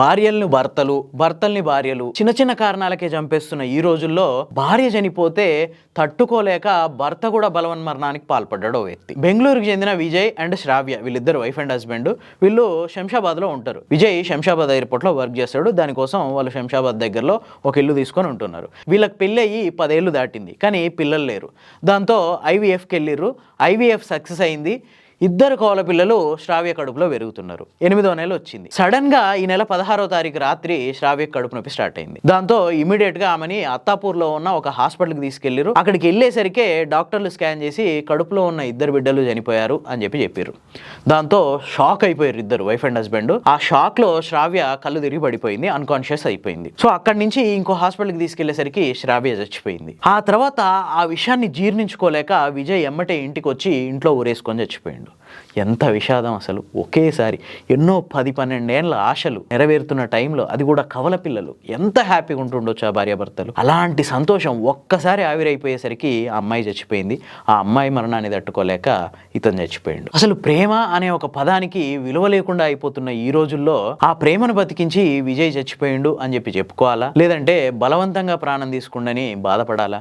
భార్యల్ని భర్తలు భర్తల్ని భార్యలు చిన్న చిన్న కారణాలకే చంపేస్తున్న ఈ రోజుల్లో భార్య చనిపోతే తట్టుకోలేక భర్త కూడా బలవన్మరణానికి పాల్పడ్డాడు వ్యక్తి. బెంగళూరుకి చెందిన విజయ్ అండ్ శ్రావ్య వీళ్ళిద్దరు వైఫ్ అండ్ హస్బెండ్. వీళ్ళు శంషాబాద్లో ఉంటారు. విజయ్ శంషాబాద్ ఎయిర్పోర్ట్లో వర్క్ చేస్తాడు. దానికోసం వాళ్ళు శంషాబాద్ దగ్గరలో ఒక ఇల్లు తీసుకొని ఉంటున్నారు. వీళ్ళకి పెళ్ళి అయ్యి పదేళ్ళు దాటింది కానీ పిల్లలు లేరు. దాంతో ఐవీఎఫ్కి వెళ్ళిర్రు. ఐవీఎఫ్ సక్సెస్ అయింది. ఇద్దరు కోల పిల్లలు శ్రావ్య కడుపులో పెరుగుతున్నారు ఎనిమిదో నెల వచ్చింది. సడన్గా ఈ నెల పదహారో తారీఖు రాత్రి శ్రావ్య కడుపు నొప్పి స్టార్ట్ అయింది. దాంతో ఇమీడియట్గా ఆమెని అత్తాపూర్లో ఉన్న ఒక హాస్పిటల్కి తీసుకెళ్ళారు. అక్కడికి వెళ్ళేసరికే డాక్టర్లు స్కాన్ చేసి కడుపులో ఉన్న ఇద్దరు బిడ్డలు చనిపోయారు అని చెప్పి చెప్పారు. దాంతో షాక్ అయిపోయారు ఇద్దరు వైఫ్ అండ్ హస్బెండ్ ఆ షాక్లో శ్రావ్య కళ్ళు తిరిగి పడిపోయింది అన్కాన్షియస్ అయిపోయింది. సో అక్కడి నుంచి ఇంకో హాస్పిటల్కి తీసుకెళ్ళేసరికి శ్రావ్య చచ్చిపోయింది. ఆ తర్వాత ఆ విషయాన్ని జీర్ణించుకోలేక విజయ్ ఎమ్మటే ఇంటికి వచ్చి ఇంట్లో ఊరేసుకొని చచ్చిపోయిండు. ఎంత విషాదం అసలు. ఒకేసారి ఎన్నో పది పన్నెండేళ్ళ ఆశలు నెరవేరుతున్న టైంలో అది కూడా కవల పిల్లలు. ఎంత హ్యాపీగా ఉంటుండొచ్చు ఆ భార్యాభర్తలు. అలాంటి సంతోషం ఒక్కసారి ఆవిరైపోయేసరికి ఆ అమ్మాయి చచ్చిపోయింది. ఆ అమ్మాయి మరణాన్ని తట్టుకోలేక ఇతను చచ్చిపోయిండు. అసలు ప్రేమ అనే ఒక పదానికి విలువ లేకుండా అయిపోతున్న ఈ రోజుల్లో ఆ ప్రేమను బతికించి విజయ్ చచ్చిపోయిండు అని చెప్పి చెప్పుకోవాలా? లేదంటే బలవంతంగా ప్రాణం తీసుకుండని బాధపడాలా?